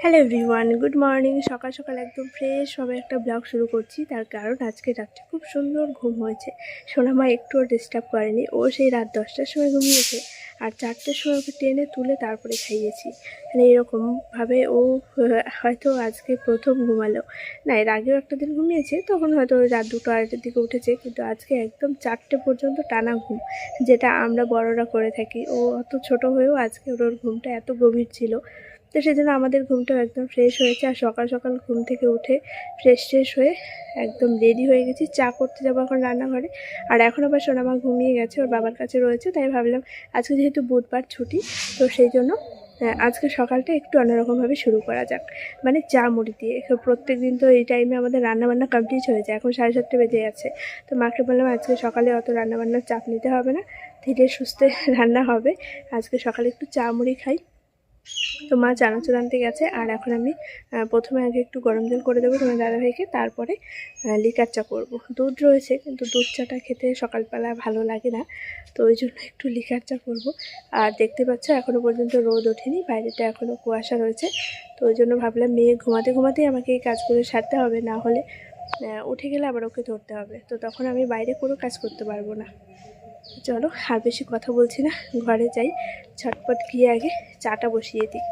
Hello everyone good morning সকাল সকাল একদম ফ্রেশ ভাবে একটা ব্লগ শুরু করছি। তার কারণ আজকে রাত্রে খুব সুন্দর ঘুম হয়েছে। সোনামা একটুও ডিস্টার্ব করেনি। ও সেই রাত দশটার সময় ঘুমিয়েছে আর চারটের সময় ওকে টেনে তুলে তারপরে খাইয়েছি। মানে এরকমভাবে ও, হয়তো আজকে প্রথম ঘুমালো। না, এর আগেও একটা দিন ঘুমিয়েছে, তখন হয়তো রাত দুটো আড়াইটার দিকে উঠেছে, কিন্তু আজকে একদম চারটে পর্যন্ত টানা ঘুম, যেটা আমরা বড়রা করে থাকি। ও অত ছোট হয়েও আজকে ওর ঘুমটা এত গভীর ছিল। তো সেজন্য আমাদের ঘুমটাও একদম ফ্রেশ হয়েছে আর সকাল সকাল ঘুম থেকে উঠে ফ্রেশ ফ্রেশ হয়ে একদম রেডি হয়ে গেছি। চা করতে যাব এখন রান্নাঘরে। আর এখন আবার সোনামা ঘুমিয়ে গেছে ওর বাবার কাছে রয়েছে তাই ভাবলাম আজকে যেহেতু বুধবার ছুটি তো সেই জন্য আহ, আজকে সকালটা একটু অন্যরকমভাবে শুরু করা যাক। মানে চা মুড়ি দিয়ে। প্রত্যেক দিন তো এই টাইমে আমাদের রান্নাবান্না কমপ্লিট হয়ে যায়। এখন সাড়ে সাতটা বেজে যাচ্ছে তো মাকে বললাম আজকে সকালে অত রান্নাবান্নার চাপ নিতে হবে না। ধীরে সুস্থে রান্না হবে। আজকে সকালে একটু চা মুড়ি খাই। তো মা চানাচুর আনতে গেছে, আর এখন আমি প্রথমে আগে একটু গরম জল করে দেবো তোমার দাদাভাইকে, তারপরে লিকার চা করব। দুধ রয়েছে, কিন্তু দুধ চাটা খেতে সকালবেলা ভালো লাগে না, তো ওই জন্য একটু লিকার চা করব। আর দেখতে পাচ্ছ এখনও পর্যন্ত রোদ ওঠেনি, বাইরেটা এখনও কুয়াশা রয়েছে, তো ওই জন্য ভাবলাম মেয়ে ঘুমাতে ঘুমাতেই আমাকে এই কাজগুলো সারতে হবে, না হলে উঠে গেলে আবার ওকে ধরতে হবে, তো তখন আমি বাইরে কোনো কাজ করতে পারব না। চলো, আর বেশি কথা বলছি না, ঘরে যাই, ঝটপট গিয়ে আগে চাটা বসিয়ে দিই।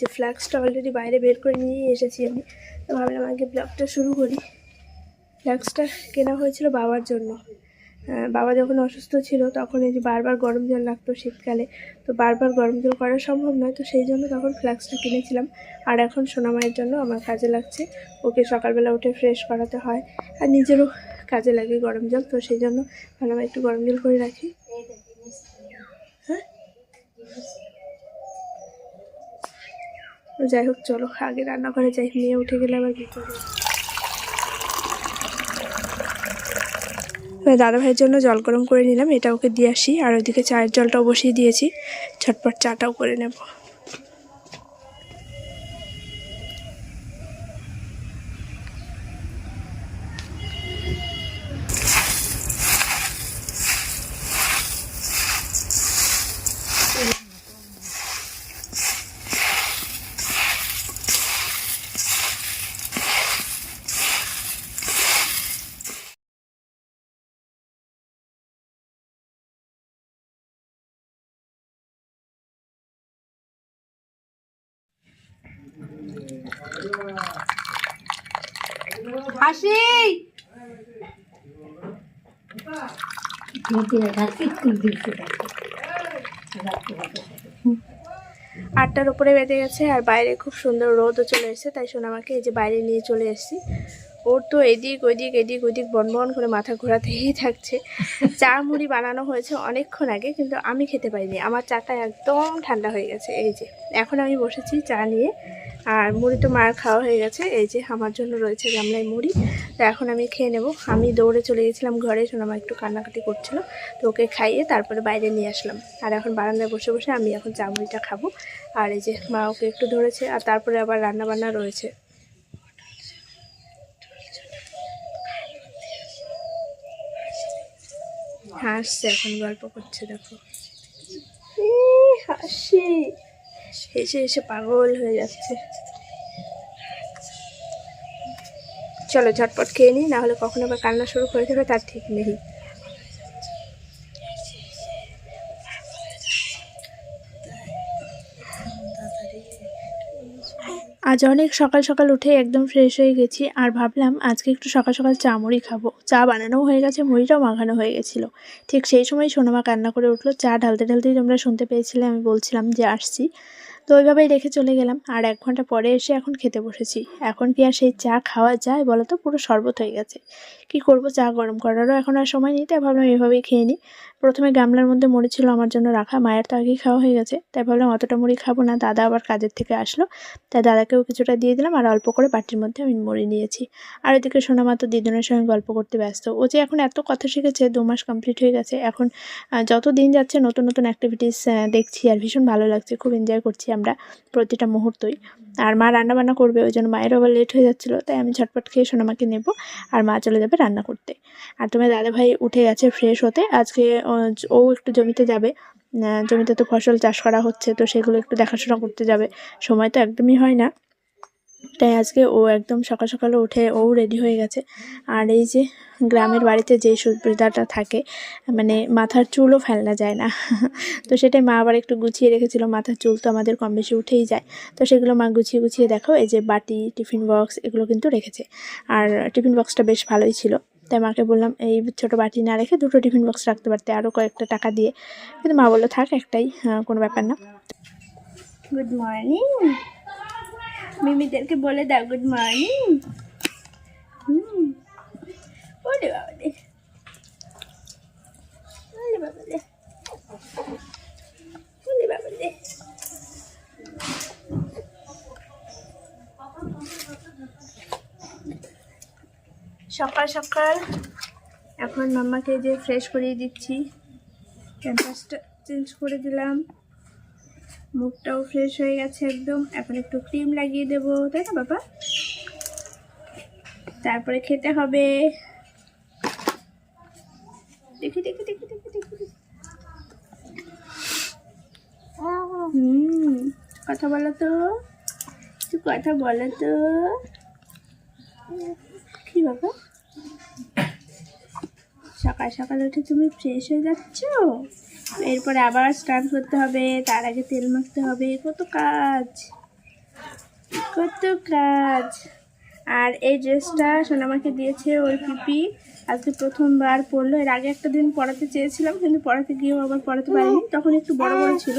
যে ফ্ল্যাক্সটা অলরেডি বাইরে বের করে নিয়ে এসেছি আমি, তো ভাবলাম আগে ব্লগটা শুরু করি। ফ্ল্যাক্সটা কেনা হয়েছিল বাবার জন্য। বাবা যখন অসুস্থ ছিল, তখন এই যে বারবার গরম জল লাগতো শীতকালে, তো বারবার গরম জল করা সম্ভব নয়, তো সেই জন্য তখন ফ্ল্যাক্সটা কিনেছিলাম। আর এখন সোনামায়ের জন্য আমার কাজে লাগছে, ওকে সকালবেলা উঠে ফ্রেশ করাতে হয়, আর নিজেরও কাজে লাগে গরম জল, তো সেই জন্য ভালো একটু গরম জল করে রাখি। হ্যাঁ? যাই হোক, চলো, আগে রান্নাঘরে যাই নিয়ে উঠে গেলে আবার কী করব? এবার দাদা ভাইয়ের জন্য জল গরম করে নিলাম, এটা ওকে দিয়ে আসি, আর ওইদিকে চায়ের জলটাও বসিয়ে দিয়েছি, ঝটপট চাটাও করে নেব। হাসি। আটটার উপরে বেঁধে গেছে আর বাইরে খুব সুন্দর রোদও চলে এসেছে, তাই সোনামাকে এই যে বাইরে নিয়ে চলে এসেছি। ওর তো এদিক ওইদিক এদিক ওইদিক বনবন করে মাথা ঘোরাতেই থাকছে। চা মুড়ি বানানো হয়েছে অনেকক্ষণ আগে, কিন্তু আমি খেতে পারিনি। আমার চাটা একদম ঠান্ডা হয়ে গেছে, এই যে। এখন আমি বসেছি চা নিয়ে। আর মুড়ি তো মার খাওয়া হয়ে গেছে। এই যে আমার জন্য রয়েছে গামলায় মুড়ি। তো এখন আমি খেয়ে নেব। আমি দৌড়ে চলে গেছিলাম ঘরে, সোনামা একটু কান্নাকাটি করছিল। তো ওকে খাইয়ে তারপরে বাইরে নিয়ে আসলাম। আর এখন বারান্দায় বসে বসে আমি এখন চা মুড়িটা খাব। আর এই যে মা ওকে একটু ধরেছে, আর তারপরে আবার রান্না বান্না রয়েছে। হাসছে এখন, গল্প করছে, দেখো। হাসি। হেসে হেসে পাগল হয়ে যাচ্ছে। চলো ঝটপট খেয়ে নিই, নাহলে কখনো আবার কান্না শুরু করে দেবে, তার ঠিক নেই। আজ অনেক সকাল সকাল উঠে একদম ফ্রেশ হয়ে গেছি, আর ভাবলাম আজকে একটু সকাল সকাল চা মুড়ি খাব। চা বানানোও হয়ে গেছে, মুড়িটাও মাখানো হয়ে গেছিল। ঠিক সেই সময় সোনামা কান্না করে উঠল, চা ঢালতে ঢালতেই তোমরা শুনতে পেয়েছিলে, আমি বলছিলাম যে আসছি। তো ওইভাবেই রেখে চলে গেলাম। আর এক ঘণ্টা পরে এসে এখন খেতে বসেছি। এখন কি আর সেই চা খাওয়া যায় বলো তো পুরো শরবত হয়ে গেছে। কি করব? চা গরম করারও এখন আর সময় নেই, তাই ভাবলাম এভাবেই খেয়ে নিই। প্রথমে গামলার মধ্যে মুড়ি ছিল আমার জন্য রাখা, মায়ের তো আগেই খাওয়া হয়ে গেছে। তাই ভাবলাম অতটা মুড়ি খাব না, দাদা আবার কাজের থেকে আসলো। তাই দাদাকেও কিছুটা দিয়ে দিলাম আর অল্প করে বাটির মধ্যে আমি মুড়ি নিয়েছি। আর ওইদিকে সোনামা তো দিদুনের সঙ্গে গল্প করতে ব্যস্ত। ও যে এখন এত কথা শিখেছে, দু মাস কমপ্লিট হয়ে গেছে। এখন যত দিন যাচ্ছে নতুন নতুন অ্যাক্টিভিটিস দেখছি আর ভীষণ ভালো লাগছে। খুব এনজয় করছি আমরা প্রতিটা মুহূর্তই। আর মা রান্না বান্না করবে, ওই জন্য মায়ের আবার লেট হয়ে যাচ্ছিল। তাই আমি ঝটপট খেয়ে সোনামাকে নেব আর মা চলে যাবে রান্না করতে। আর তোমার দাদা ভাই উঠে গেছে ফ্রেশ হতে। আজকে ও- একটু জমিতে যাবে। জমিতে তো ফসল চাষ করা হচ্ছে, তো সেগুলো একটু দেখাশোনা করতে যাবে। সময় তো একদমই হয় না। তাই আজকে ও একদম সকাল সকালে উঠে ও রেডি হয়ে গেছে। আর এই যে গ্রামের বাড়িতে যেই সুবিধাটা থাকে মানে মাথার চুলও ফেলনা যায় না। তো সেটাই মা আবার একটু গুছিয়ে রেখেছিল। মাথার চুল তো আমাদের কম বেশি উঠেই যায়। তো সেগুলো মা গুছিয়ে গুছিয়ে দেখো, এই যে বাটি, টিফিন বক্স, এগুলো কিন্তু রেখেছে। আর টিফিন বক্সটা বেশ ভালোই ছিল। তাই মাকে বললাম এই ছোটো বাটি না রেখে দুটো টিফিন বক্স রাখতে পারতে আরও কয়েকটা টাকা দিয়ে। কিন্তু মা বলল থাক একটাই আহ, কোনো ব্যাপার না। গুড মর্নিং মিমিদেরকে বলে দাও গুড মর্নিং বাবা ওরে বাবা রে ওরে বাবা রে সকাল সকাল। এখন মাম্মাকে যে ফ্রেশ করিয়ে দিচ্ছি। ক্যাম্পাসটা চেঞ্জ করে দিলাম। মুখটাও ফ্রেশ হয়ে গেছে একদম। এখন একটু ক্রিম লাগিয়ে দেবো, তাই না বাবা? তারপরে খেতে হবে। দেখি দেখি দেখি দেখি দেখি। হুম, কথা বলো তো। কথা বলো তো। বাবা? সকাল সকাল উঠে তুমি ফ্রেশ হয়ে যাচ্ছ? এরপরে আবার স্নান করতে হবে, তার আগে তেল মাখতে হবে কত কাজ? কত কাজ? আর এই ড্রেসটা সোনামাকে দিয়েছে ওর পিপি। আজকে প্রথমবার পরলো, এর আগে একটা দিন পড়াতে চেয়েছিলাম, কিন্তু পড়াতে গিয়েও আবার পড়াতে পারিনি, তখন একটু বড় বড় ছিল।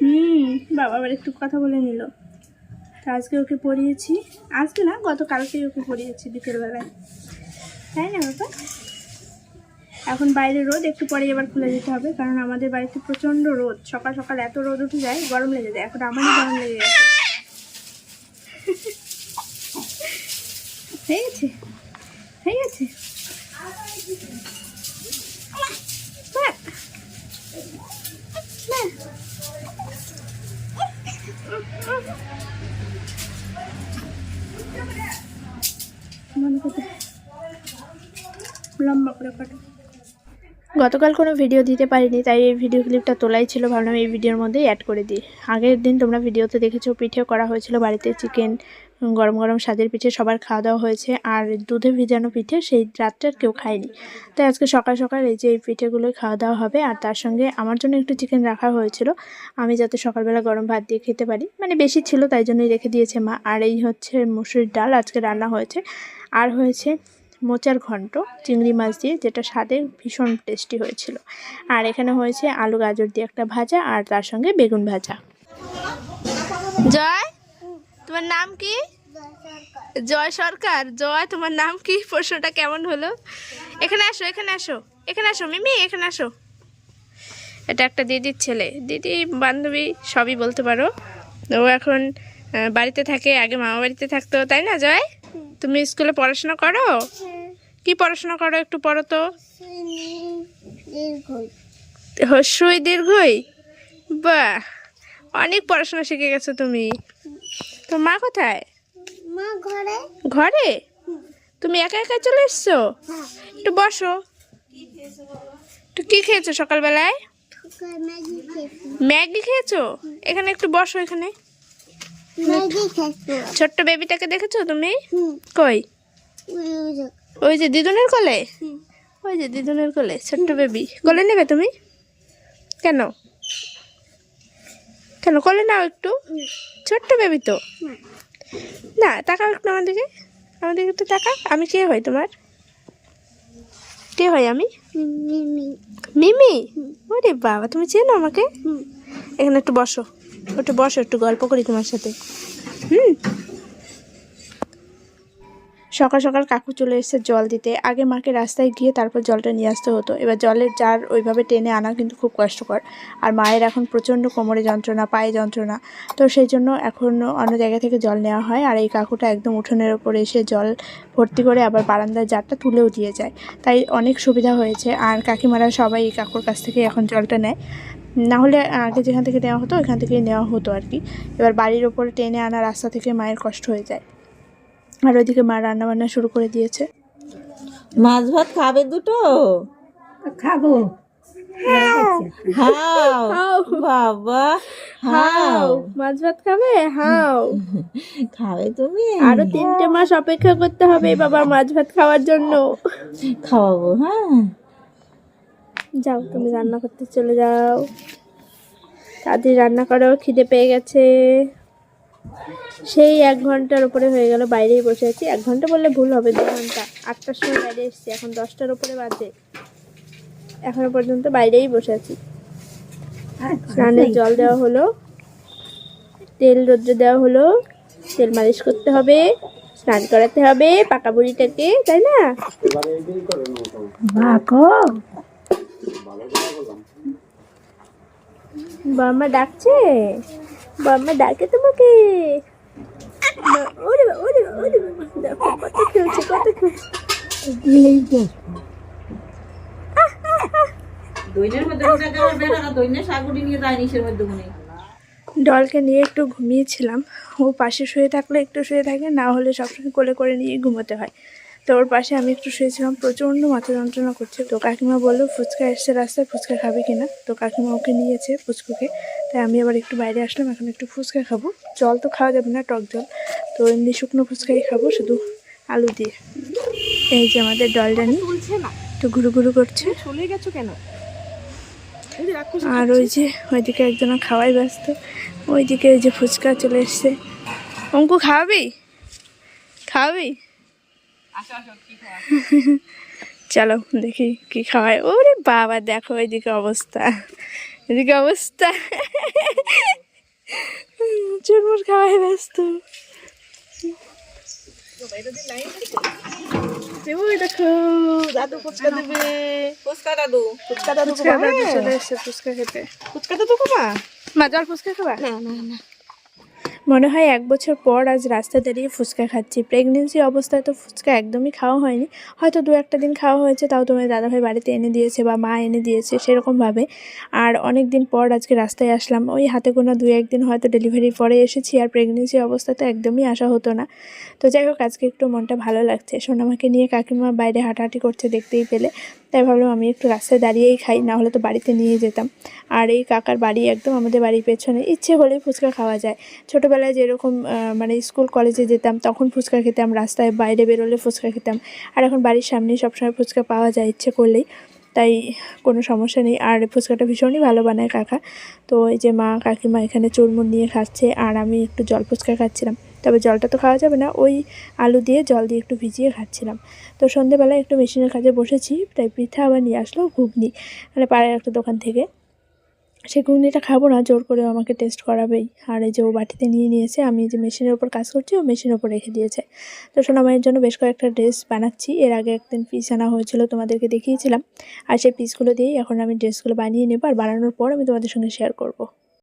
হুম, বাবা আবার একটু কথা বলে নিল। তো আজকে ওকে পড়িয়েছি। আজকে না গতকালকেই ওকে পড়িয়েছি বিকেলবেলায়। তাই না বাবা? এখন বাইরে রোদ একটু পরে এবার খুলে যেতে হবে কারণ আমাদের বাড়িতে প্রচণ্ড রোদ। সকাল সকাল এত রোদ উঠে যায় গরম লেগে যায়। এখন আমারই গরম লেগে গেছে। ঠিক গেছে গতকাল কোনো ভিডিও দিতে পারিনি, তাই এই ভিডিও ক্লিপটা তোলাই ছিল। ভাবলাম এই ভিডিওর মধ্যেই অ্যাড করে দিই। আগের দিন তোমরা ভিডিওতে দেখেছ পিঠে করা হয়েছিল বাড়িতে চিকেন গরম গরম স্বাদের পিঠে, সবার খাওয়া দাওয়া হয়েছে। আর দুধে ভিজানো পিঠে সেই রাতটা কেউ খায়নি। তাই আজকে সকাল সকাল এই যে এই পিঠেগুলোই খাওয়া দাওয়া হবে। আর তার সঙ্গে আমার জন্য একটু চিকেন রাখা হয়েছিল। আমি যাতে সকালবেলা গরম ভাত দিয়ে খেতে পারি। মানে বেশি ছিল, তাই জন্যই রেখে দিয়েছে মা। আর এই হচ্ছে মুসুরির ডাল, আজকে রান্না হয়েছে। আর হয়েছে মোচার ঘন্ট, চিংড়ি মাছ দিয়ে যেটা স্বাদে ভীষণ টেস্টি হয়েছিল। আর এখানে হয়েছে আলু গাজর দিয়ে একটা ভাজা আর তার সঙ্গে বেগুন ভাজা। জয়, তোমার নাম কি? জয় সরকার। জয়, তোমার নাম কি? প্রশ্নটা কেমন হলো? এখানে আসো এখানে আসো এখানে আসো, মিমি, এখানে আসো। এটা একটা দিদির ছেলে। দিদি, বান্ধবী, সবই বলতে পারো। ও এখন বাড়িতে থাকে, আগে মামা বাড়িতে থাকতো, তাই না, জয়? তুমি স্কুলে পড়াশোনা করো? কি পড়াশোনা করো একটু পড়ো তো। হস্যই দীর্ঘই। বাহ অনেক পড়াশোনা শিখে গেছো তুমি। তো মা কোথায়? মা ঘরে। ঘরে? তুমি একা একা চলে এসছো? একটু বসো। একটু কি খেয়েছো সকালবেলায়? ম্যাগি খেয়েছো? এখানে একটু বসো এখানে। ছোট্ট বেবিটাকে দেখেছ তুমি? কই? ওই যে দিদুনের কোলে? ওই যে দিদুনের কোলে ছোট্ট বেবি। কোলে নেবে তুমি? কেন? কেন কোলে নাও একটু। ছোট্ট বেবি তো। না তাকাও একটু আমাদেরকে আমাদেরকে একটু তাকা আমি কে হই তোমার? কে হই আমি? মিমি। মিমি? ওরে বাবা তুমি চেনো আমাকে? এখানে একটু বসো। একটু বসো, একটু গল্প করি তোমার সাথে। হুম? সকাল সকাল কাকু চলে এসেছে জল দিতে। আগে মাকে রাস্তায় গিয়ে তারপর জলটা নিয়ে আসতে হতো। এবার জলের জার ওইভাবে টেনে আনা কিন্তু খুব কষ্টকর। আর মায়ের এখন প্রচণ্ড কোমরে যন্ত্রণা, পায়ে যন্ত্রণা। তো সেই জন্য এখন অন্য জায়গা থেকে জল নেওয়া হয়। আর এই কাকুটা একদম উঠোনের ওপরে এসে জল ভর্তি করে আবার বারান্দার জারটা তুলেও দিয়ে যায়। তাই অনেক সুবিধা হয়েছে। আর কাকিমারা সবাই এই কাকুর কাছ থেকে এখন জলটা নেয়। না হলে আগে যেখান থেকে নেওয়া হতো ওখান থেকেই নেওয়া হতো আর কি এবার বাড়ির ওপরে টেনে আনা রাস্তা থেকে মায়ের কষ্ট হয়ে যায়। আর ওইদিকে মা রান্না বান্না শুরু করে দিয়েছে। মাছ ভাত খাবে দুটো? খাব। হাও। হাও। বাবা হাও। হাও। মাছ ভাত খাবে? হাও। খাবে তুমি? আরও তিনটে মাস অপেক্ষা করতে হবে বাবা মাছ ভাত খাওয়ার জন্য। খাওয়াবো হ্যাঁ। যাও তুমি রান্না করতে চলে যাও। তাড়াতাড়ি রান্না করো খিদে পেয়ে গেছে। সেই এক ঘণ্টার উপরে হয়ে গেল বাইরেই বসে আছি। এক ঘণ্টা বললে ভুল হবে দু ঘণ্টা। আটটার সময় বাইরে এসেছি এখন দশটার উপরে বাজে। এখনও পর্যন্ত বাইরেই বসে আছি। স্নানের জল দেওয়া হলো তেল রোদ্রে দেওয়া হলো তেল মালিশ করতে হবে স্নান করাতে হবে পাকা বুড়িটাকে তাই না? বাম্মা ডাকছে? বাম্মা ডাকে তোমাকে? ওরে ওরে ওরে দেখো কত খেলছে কত খেলছে। ডলকে নিয়ে একটু ঘুমিয়েছিলাম। ও পাশে শুয়ে থাকলে একটু শুয়ে থাকে না হলে সবসময় কোলে করে নিয়ে ঘুমোতে হয়। তো ওর পাশে আমি একটু শুয়েছিলাম প্রচণ্ড মাথা যন্ত্রণা করছে। তো কাকিমা বলল ফুচকা এসছে রাস্তায় ফুচকা খাবে কিনা? তো কাকিমা ওকে নিয়েছে ফুচকুকে। তাই আমি আবার একটু বাইরে আসলাম এখন একটু ফুচকা খাব। জল তো খাওয়া যাবে না টক জল। তো এমনি শুকনো ফুচকাই খাব শুধু আলু দিয়ে। এই যে আমাদের ডলডানি। একটু ঘুরু ঘুরু করছে। চলে গেছো কেন? আর ওই যে ওইদিকে একজন খাওয়াই ব্যস্ত। ওইদিকে ওই যে ফুচকা চলে এসছে। অঙ্কু খাওয়াবি? খাওয়াবি? চলো দেখি কি খাওয়ায়। ওরে বাবা দেখো ওইদিকে অবস্থা। এদিকে অবস্থা। চুরমুর খাওয়াই ব্যস্ত। দেখো দাদু ফুচকা দেবে। ফুচকা দাদু। ফুচকা দাদু ফুচকা দাদু চলে এসছে ফুচকা খেতে। ফুচকা দাদু খাবা মা জল ফুচকা খাবা? মনে হয় এক বছর পর আজ রাস্তা দাঁড়িয়ে ফুচকা খাচ্ছি। প্রেগনেন্সি অবস্থায় তো ফুচকা একদমই খাওয়া হয়নি। হয়তো দু একটা দিন খাওয়া হয়েছে, তাও তোমার দাদাভাই বাড়িতে এনে দিয়েছে বা মা এনে দিয়েছে সেরকমভাবে। আর অনেক দিন পর আজকে রাস্তায় আসলাম। ওই হাতে গোনা দু একদিন হয়তো ডেলিভারির পরে এসেছি আর প্রেগনেন্সি অবস্থা তো একদমই আসা হতো না। তো যাই হোক, আজকে একটু মনটা ভালো লাগছে। সোনামাকে নিয়ে কাকিমা বাইরে হাঁটাহাঁটি করছে দেখতেই পেলে। তাই ভাবলাম আমি একটু রাস্তায় দাঁড়িয়েই খাই, না হলে তো বাড়িতে নিয়ে যেতাম। আর এই কাকার বাড়ি একদম আমাদের বাড়ির পেছনে। ইচ্ছে হলেই ফুচকা খাওয়া যায়। ছোটোবেলায় যেরকম মানে স্কুল কলেজে যেতাম, তখন ফুচকা খেতাম, রাস্তায় বাইরে বেরোলে ফুচকা খেতাম। আর এখন বাড়ির সামনেই সবসময় ফুচকা পাওয়া যায় ইচ্ছে করলেই, তাই কোনো সমস্যা নেই। আর ফুচকাটা ভীষণই ভালো বানায় কাকা। তো এই যে মা কাকিমা এখানে চুরমুর নিয়ে খাচ্ছে, আর আমি একটু জল ফুচকা খাচ্ছিলাম। তবে জলটা তো খাওয়া যাবে না, ওই আলু দিয়ে জল দিয়ে একটু ভিজিয়ে খাচ্ছিলাম। তো সন্ধেবেলায় একটু মেশিনের কাজে বসেছি, তাই পিঠা আবার নিয়ে আসলো ঘুগনি মানে পাড়ার একটা দোকান থেকে। সে ঘুগনিটা খাব না, জোর করে আমাকে টেস্ট করাবেই। আর এই যে ও বাটিতে নিয়ে নিয়েছে, আমি যে মেশিনের ওপর কাজ করছি, ও মেশিনের ওপর রেখে দিয়েছে। তো সোনামায়ের জন্য বেশ কয়েকটা ড্রেস বানাচ্ছি। এর আগে একদিন পিস আনা হয়েছিল, তোমাদেরকে দেখিয়েছিলাম। আর সেই পিসগুলো দিয়েই এখন আমি ড্রেসগুলো বানিয়ে নেব। আর বানানোর পর আমি তোমাদের সঙ্গে শেয়ার করব।